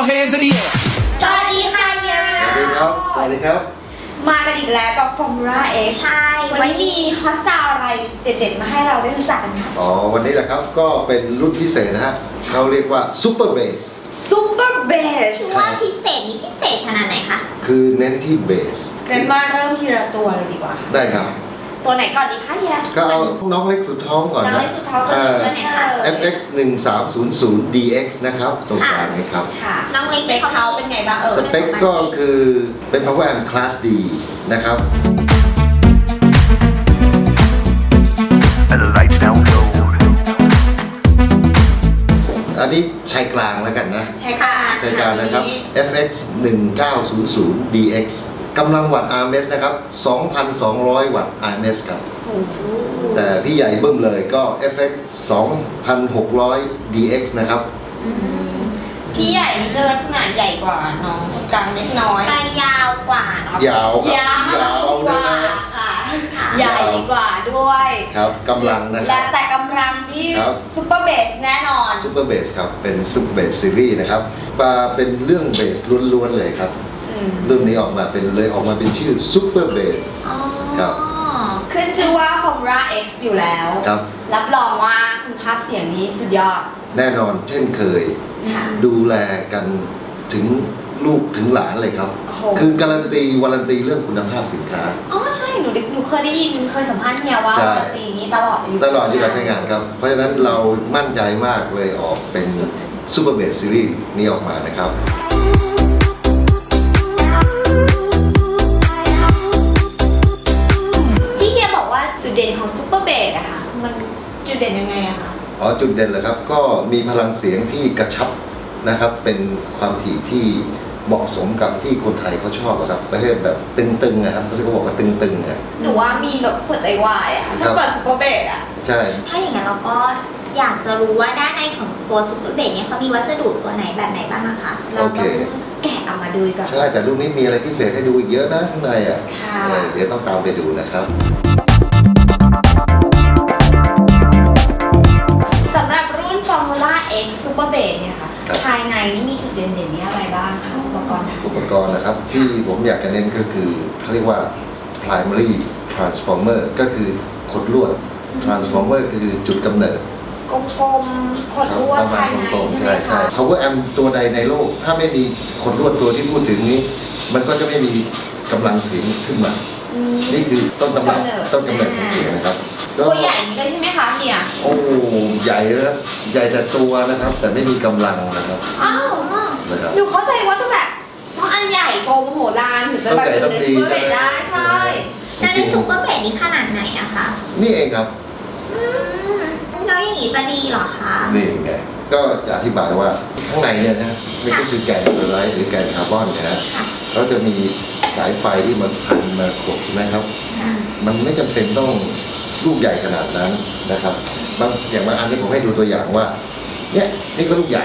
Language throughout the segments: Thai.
Put your hands in the air. สวัสดีค่ะเฮียสวัสดีครับ สวัสดีครับ มากันอีกแล้วกับ Formula X ใช่วันนี้มีฮอตซาวอะไรเด็ดๆ มาให้เราได้รู้จักกันค่ะอ๋อ วันนี้แหละครับ ก็เป็นรุ่นพิเศษนะฮะเขาเรียกว่า Super Bass Super Bass คือว่าพิเศษนี่พิเศษขนาดไหนคะ คือเน้นที่เบสงั้นมาเริ่มทีละตัวเลยดีกว่าค่ะได้ครับ ตัวไหนก่อนดีคะเฮียก็เอาน้องเล็กสุดท้องก่อนน้องนะเล็กสุดท้องตัวไหนช่วยหน่อยค่ะเอ่อ FX 1 3 0 0 DX นะครับ ตรงกลางนี้ครับ ค่ะ น้องเล็กสเปคเขาเป็นไงบ้างเออสเปคก็คือเป็น Power Amp Class D นะครับ And the lights down low. อันนี้ชายกลางแล้วกันนะ ใช่ค่ะชายกลางนะครับ FX 1900 DX กำลังวัตต์ RMS นะครับ 2,200 วัตต์ RMS ครับโอ้โหแต่พี่ใหญ่เบิ่มเลยก็ FX 2,600 DX นะครับ พี่ใหญ่นี่จะลักษณะใหญ่กว่าน้องกลางเล็กน้อยไปยาวกว่าเนาะยาวครับยาวยาวกนะว่าฮะค่ะค่ะใหญ่กว่าด้วยครับกำลังนะคและรับแต่กำลังที่ครับซูเปอร์เบสแน่นอน Super Bass ครับเป็น Super Bass Series นะครับมาเป็นเรื่องเบสล้วนๆเลยครับอืม รุ่นนี้ออกมาเป็นเลยออกมาเป็นชื่อ Super Bass อ๋อครับขึ้นชื่อว่า Homra X อยู่แล้วครับ รับรองว่าคุณภาพเสียงนี้สุดยอด แน่นอนเช่นเคยค่ะดูแลกันถึงลูกถึงหลานเลยครับโอ้โหคือการันตีวารันตีเรื่องคุณภาพสินค้า อ๋อใช่ หนูได้หนูเคยได้ยินเคยสัมภาษณ์เฮียว่าใช่ปกตินี้ตลอดอายุตลอดที่การใช้งานครับ เพราะฉะนั้นเรามั่นใจมากเลยออกเป็น Super Bass Series นี้ออกมานะครับ เด่นยังไงอะคะอ๋อจุดเด่นเลยครับก็มีพลังเสียงที่กระชับนะครับเป็นความถี่ที่เหมาะสมกับที่คนไทยเขาชอบอะครับประเภทแบบตึงๆนะครับเขาจะบอกว่าตึงๆอะ หนูว่ามีแบบหัวใจวายอะครัถ้าบเปิดซูเปอร์เบสอะใช่ ถ้าอย่างนั้นเราก็อยากจะรู้ว่าด้านในของตัวซุปเปอร์เบดเนี่ยเขามีวัสดุตัวไหนแบบไหนบ้างนะคะ เราโอต้เคองแกะออกมาดูดีกว่อนใช่แต่รุ่นนี้มีอะไรพิเศษให้ดูอีกเยอะนะข้างในอะค่ะ เออเดี๋ยวต้องตามไปดูนะครับ Formula X Super Bass เนี่ยค่ะครับ ภายในนี่มีจุดเด่นๆนี้อะไรบ้างคะอุปกรณ์ค่ะ อุปกรณ์นะครับ ที่ผมอยากจะเน้นก็คือเขาเรียกว่า primary transformer ก็คือขดลวด transformer คือจุดกำเนิดกลมๆขดลวดประมาภาณยในตรงๆใช่ไหมใช่ใช่ คะ power amp ตัวใดในโลก ถ้าไม่มีขดลวดตัวที่พูดถึงนี้ มันก็จะไม่มีกำลังเสียงขึ้นมา อืม นี่คือต้นกำลังต้ต้นนกำกำเนิเนิดดของเสียงนะครับ ตัวใหญ่นี่เลยใช่ไหมคะเนี่ยโอ้ใหญ่นะใหญ่แต่ตัวนะครับ แต่ไม่มีกำลังนะครับ อ้าวนะครับหนูเข้าใจว่าต้องแบบต้องอันใหญ่โกงโหฬารถึงจะแบบอยู่ในซูเปอร์เบสได้ใช่แล้วในซุปเปอร์เบดนี่ขนาดไหนอะคะนี่เองครับอืมแล้วอย่างนี้จะดีเหรอคะนี่ไงก็จะอธิบายว่าข้างในเนี่ยนะนี่ก็คือแกนโซลาร์หรือแกนคาร์บอนนะฮะค่ะเขาจะมีสายไฟที่มันพันมาขดใช่ไหมครับ มันไม่จำเป็นต้อง ลูกใหญ่ขนาดนั้นนะครับบางอย่างบางอันที่ผมให้ดูตัวอย่างว่า เนี่ยนี่ก็ลูกใหญ่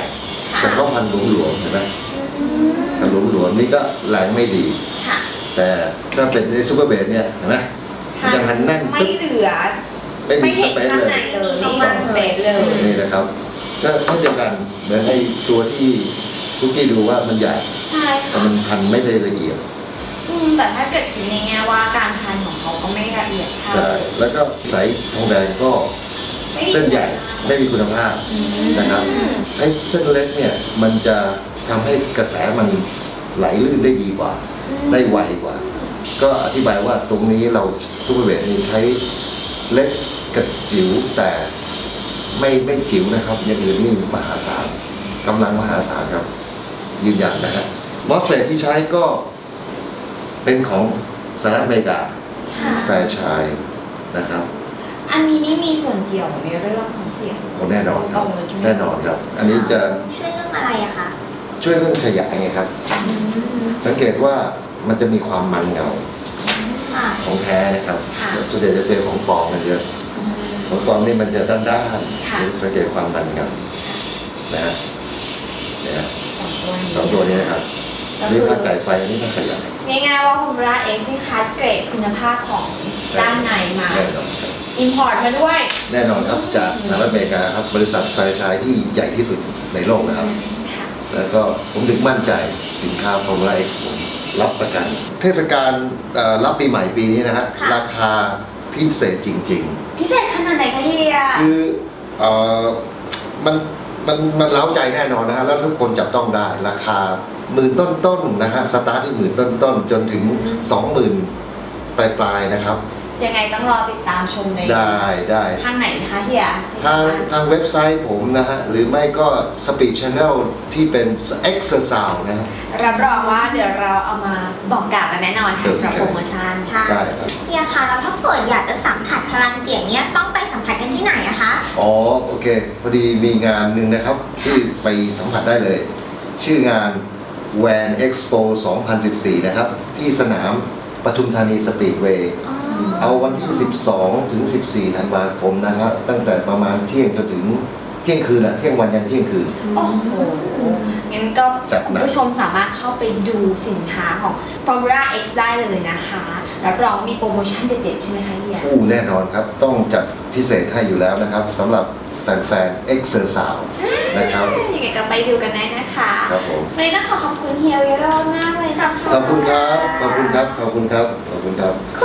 แต่เขาพันหลวมๆเห็นไหมพันหลวมๆนี่ก็แรงไม่ดีค่ะแต่ถ้าเป็นในซูเปอร์เบสเนี่ยเห็นไหมมันจะพันแน่นไม่ปึ๊บเหลือไม่มีไม่สเห็นเปซข้างเลในยเลยนี่มันสเปซเลยนี่นะครับก็เช่นเดียวกันเหมือนในตัวที่ทุกที่ดูว่ามันใหญ่ใช่แต่ค่ะมันพันไม่ได้ละเอียดอื มแต่ถ้าเกิดคิดในแง่ว่าการพันของเขาก็ไม่ละเอียดเท่าใช่แล้วก็สายทองแดงก็เส้นใหญ่ไม่มีคุณภาพอืมนะครับ ใช้เส้นเล็กเนี่ยมันจะทำให้กระแสมันไหลลื่นได้ดีกว่า ได้ไวกว่า ก็อธิบายว่าตรงนี้เราซูเปอร์เวทนี่ใช้เล็กกับจิ๋วแต่ไม่ไม่จิ๋วนะครับอย่างอื่นนี่มหาศาลกำลังมหาศาลครับ ยืนยันนะฮะมอสเฟตที่ใช้ก็ เป็นของสหรัฐอเมริกาค่ะแฟร์ชายนะครับ อันนี้นี่มีส่วนเกี่ยวในเรื่องของเสียงโอ้แน่นอนครับตรงเลยใช่ไหมแน่นอนครับ อันนี้จะช่วยเรื่องอะไรอะคะช่วยเรื่องขยายไงครับ สังเกตว่ามันจะมีความมันเงาค่ะของแท้นะครับค่ะส่วนใหญ่จะเจอของปลอมกันเยอะของปลอมนี่มันจะด้านด้านๆค่ะสังเกตความมันเงานะฮะเนี่ยฮะสองตัวนี้สองตัวนี้นะครับ ก็นี่คือผ้าไก่ไฟอันนี้ผ้าขยายง่ายๆว่า Humra X นี่คัดเกรดคุณภาพของด้านในมาแน่นอนครับอิมพอร์ตมาด้วย แน่นอนครับจากสหรัฐอเมริกาครับบริษัทแฟร์ชายที่ใหญ่ที่สุดในโลกนะครับค่ะแล้วก็ผมถึงมั่นใจสินค้า Formula X ผมรับประกัน เทศกาลเอ่อรับปีใหม่ปีนี้นะฮะค่ะ ราคาพิเศษจริงพิเศษขนาดไหนคะเฮียๆคือเอ่อมัน มันมันเล้าใจแน่นอนนะฮะแล้วทุกคนจับต้องได้ราคาหมื่นต้นๆนะฮะสตาร์ทที่หมื่นต้นๆจนถึงสองหมื่นปลายๆนะครับ ยังไงต้องรอติดตามชมในได้ได้ ทางไหนนะคะเฮียที่ทางสมรถทางเว็บไซต์ผมนะฮะ หรือไม่ก็ Speed Channel ที่เป็น Exercise นะฮะ รับรองว่าเดี๋ยวเราเอามาบอกกล่าวกันแน่นอนค่ะสำหรับโปรโมชั่นใช่ได้ครับ เฮียคะแล้วถ้าเกิดอยากจะสัมผัสพลังเสียงเนี่ยต้องไปสัมผัสกันที่ไหนอะคะอ๋อ โอเค พอดีมีงานหนึ่งนะครับ ที่ไปสัมผัสได้เลย ชื่องาน WAN Expo 2014 นะครับ ที่สนามปทุมธานีสปีดเวย์ เอาวันที่ 12 ถึง 14 ธันวาคมนะครับ ตั้งแต่ประมาณเที่ยงจนถึงเที่ยงคืนอะเที่ยงวันยันเที่ยงคืน โอ้โห งั้นก็จัดหนัก คุณผู้ชมสามารถเข้าไปดูสินค้าของ Formula X ได้เลยนะคะ รับรองมีโปรโมชั่นเด็ดๆ ใช่ไหมคะเฮีย อู้แน่นอนครับ ต้องจัดพิเศษให้อยู่แล้วนะครับสำหรับแฟนๆ Exercise นะครับ ยังไงก็ไปดูกันได้นะคะครับผม วันนี้ต้องขอขอบคุณเฮียวิโรจน์มากเลยนะคะขอบคุณครับ ขอบคุณครับ ขอบคุณครับ ขอบคุณครับคุณ